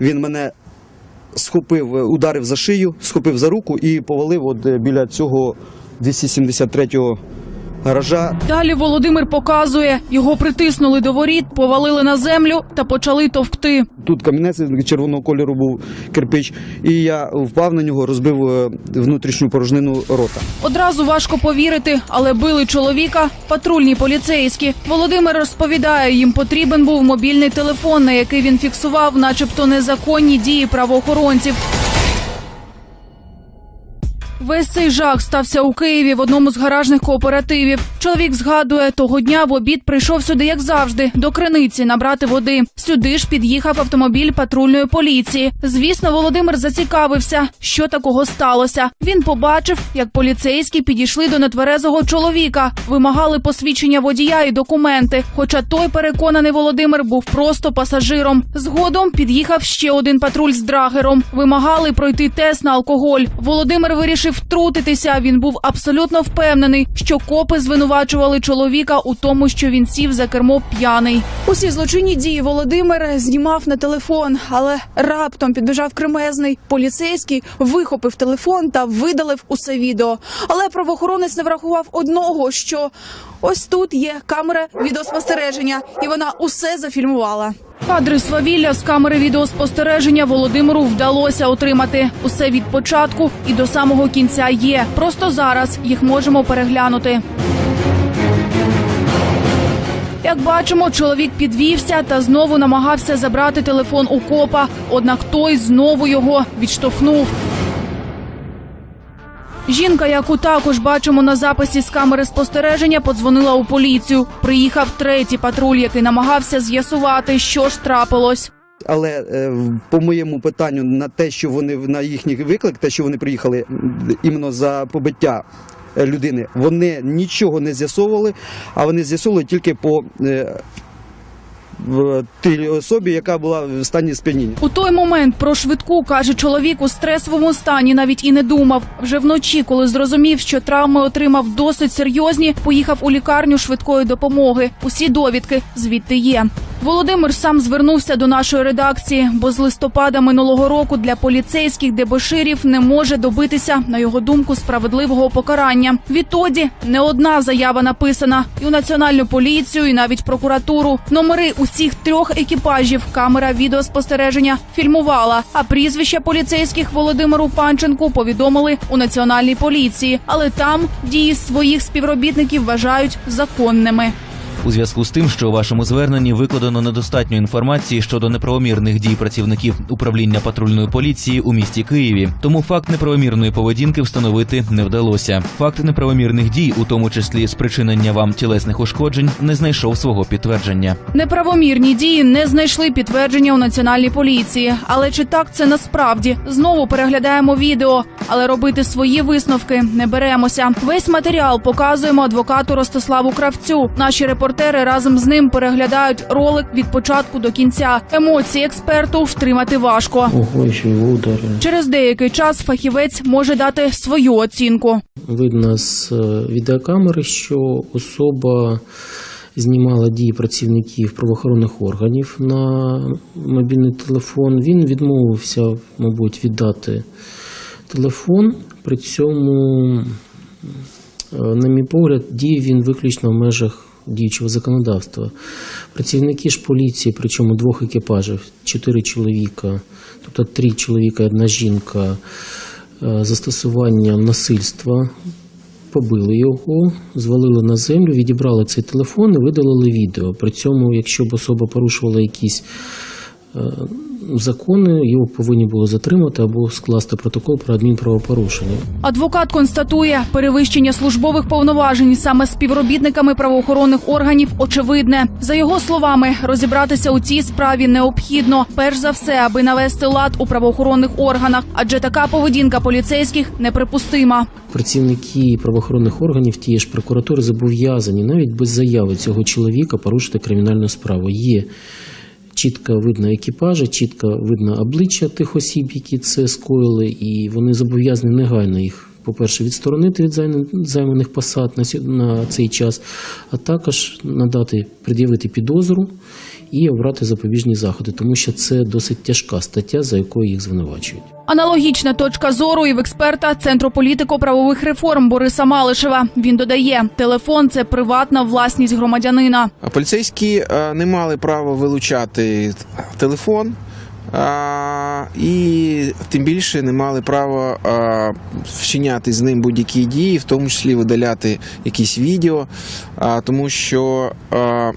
Він мене схопив, е, ударив за шию, схопив за руку і повалив от е, біля цього 273-го гаража. Далі Володимир показує, його притиснули до воріт, повалили на землю та почали товкти. Тут камінець червоного кольору був кирпич, і я впав на нього, розбив е, внутрішню порожнину рота. Одразу важко повірити, але били чоловіка патрульні поліцейські. Володимир розповідає, їм потрібен був мобільний телефон, на який він фіксував, начебто, незаконні дії правоохоронців. Весь цей жах стався у Києві в одному з гаражних кооперативів. Чоловік згадує, того дня в обід прийшов сюди, як завжди, до криниці набрати води. Сюди ж під'їхав автомобіль патрульної поліції. Звісно, Володимир зацікавився, що такого сталося. Він побачив, як поліцейські підійшли до нетверезого чоловіка, вимагали посвідчення водія і документи. Хоча той переконаний Володимир був просто пасажиром. Згодом під'їхав ще один патруль з драгером. Вимагали пройти тест на алкоголь. Володимир вирішив втрутитися. Він був абсолютно впевнений, що копи звинувачували чоловіка у тому, що він сів за кермо п'яний. Усі злочинні дії Володимир знімав на телефон, але раптом підбіжав кремезний поліцейський, вихопив телефон та видалив усе відео. Але правоохоронець не врахував одного, що ось тут є камера відеоспостереження, і вона усе зафільмувала. Кадри свавілля з камери відеоспостереження Володимиру вдалося отримати. Усе від початку і до самого кінця є. Просто зараз їх можемо переглянути. Як бачимо, чоловік підвівся та знову намагався забрати телефон у копа, однак той знову його відштовхнув. Жінка, яку також бачимо на записі з камери спостереження, подзвонила у поліцію. Приїхав третій патруль, який намагався з'ясувати, що ж трапилось. Але е, по моєму питанню на те, що вони на їхній виклик, те, що вони приїхали іменно за побиття е, людини, вони нічого не з'ясовували, а вони з'ясовували тільки по е, тій особі, яка була в стані сп'яніння. У той момент про швидку каже чоловік у стресовому стані, навіть і не думав. Вже вночі, коли зрозумів, що травми отримав досить серйозні, поїхав у лікарню швидкої допомоги. Усі довідки звідти є. Володимир сам звернувся до нашої редакції, бо з листопада минулого року для поліцейських дебоширів не може добитися, на його думку, справедливого покарання. Відтоді не одна заява написана і у національну поліцію, і навіть прокуратуру. Номери усіх трьох екіпажів камера відеоспостереження фільмувала. А прізвища поліцейських Володимиру Панченку повідомили у національній поліції, але там дії своїх співробітників вважають законними. У зв'язку з тим, що у вашому зверненні викладено недостатньо інформації щодо неправомірних дій працівників управління патрульної поліції у місті Києві, тому факт неправомірної поведінки встановити не вдалося. Факт неправомірних дій, у тому числі спричинення вам тілесних ушкоджень, не знайшов свого підтвердження. Неправомірні дії не знайшли підтвердження у національній поліції. Але чи так це насправді? Знову переглядаємо відео, але робити свої висновки не беремося. Весь матеріал показуємо адвокату Ростиславу Кравцю. Наші репортери разом з ним переглядають ролик від початку до кінця. Емоції експерту втримати важко. Ого, ще й удари. Через деякий час фахівець може дати свою оцінку. Видно з е, відеокамери, що особа знімала дії працівників правоохоронних органів на мобільний телефон. Він відмовився, мабуть, віддати телефон. При цьому, е, на мій погляд, діяв він виключно в межах діючого законодавства. Працівники ж поліції, причому двох екіпажів, чотири чоловіка, тобто три чоловіка і одна жінка, е, застосуванням насильства побили його, звалили на землю, відібрали цей телефон і видалили відео. При цьому, якщо б особа порушувала якісь е, закони, його повинні було затримати або скласти протокол про адмінправопорушення. Адвокат констатує, перевищення службових повноважень саме співробітниками правоохоронних органів очевидне. За його словами, розібратися у цій справі необхідно, перш за все, аби навести лад у правоохоронних органах, адже така поведінка поліцейських неприпустима. Працівники правоохоронних органів тієї ж прокуратури зобов'язані навіть без заяви цього чоловіка порушити кримінальну справу. Є чітко видно екіпажі, чітко видно обличчя тих осіб, які це скоїли, і вони зобов'язані негайно їх. По-перше, відсторонити від займаних посад на цей час, а також надати пред'явити підозру і обрати запобіжні заходи, тому що це досить тяжка стаття, за якою їх звинувачують. Аналогічна точка зору і в експерта Центру політико-правових реформ Бориса Малишева. Він додає, телефон це приватна власність громадянина. Поліцейські е, не мали права вилучати телефон. а, І тим більше не мали права а, вчиняти з ним будь-які дії, в тому числі видаляти якісь відео, а, тому що а,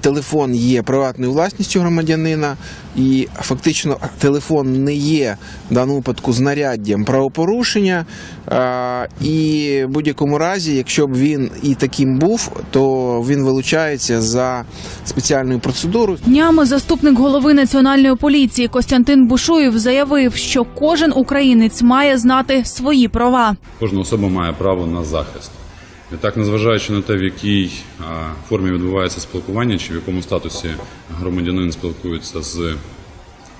телефон є приватною власністю громадянина, і фактично телефон не є в даному випадку знаряддям правопорушення. І в будь-якому разі, якщо б він і таким був, то він вилучається за спеціальною процедурою. Днями заступник голови національної поліції Костянтин Бушуєв заявив, що кожен українець має знати свої права. Кожна особа має право на захист. Так, незважаючи на те, в якій формі відбувається спілкування, чи в якому статусі громадянин спілкується з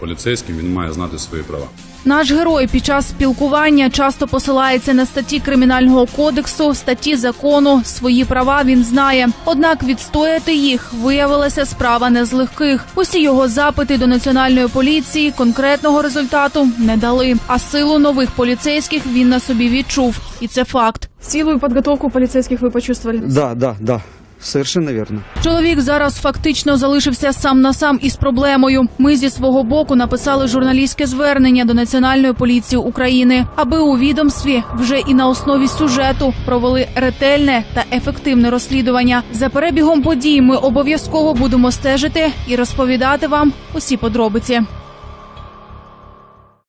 поліцейським, він має знати свої права. Наш герой під час спілкування часто посилається на статті кримінального кодексу, статті закону. Свої права він знає. Однак відстояти їх виявилася справа не з легких. Усі його запити до національної поліції конкретного результату не дали. А силу нових поліцейських він на собі відчув, і це факт. Силу и подготовку полицейских вы почувствовали? Да, да, да. Совершенно вірно. Чоловік зараз фактично залишився сам на сам із проблемою. Ми зі свого боку написали журналістське звернення до Національної поліції України, аби у відомстві вже і на основі сюжету провели ретельне та ефективне розслідування. За перебігом подій ми обов'язково будемо стежити і розповідати вам усі подробиці.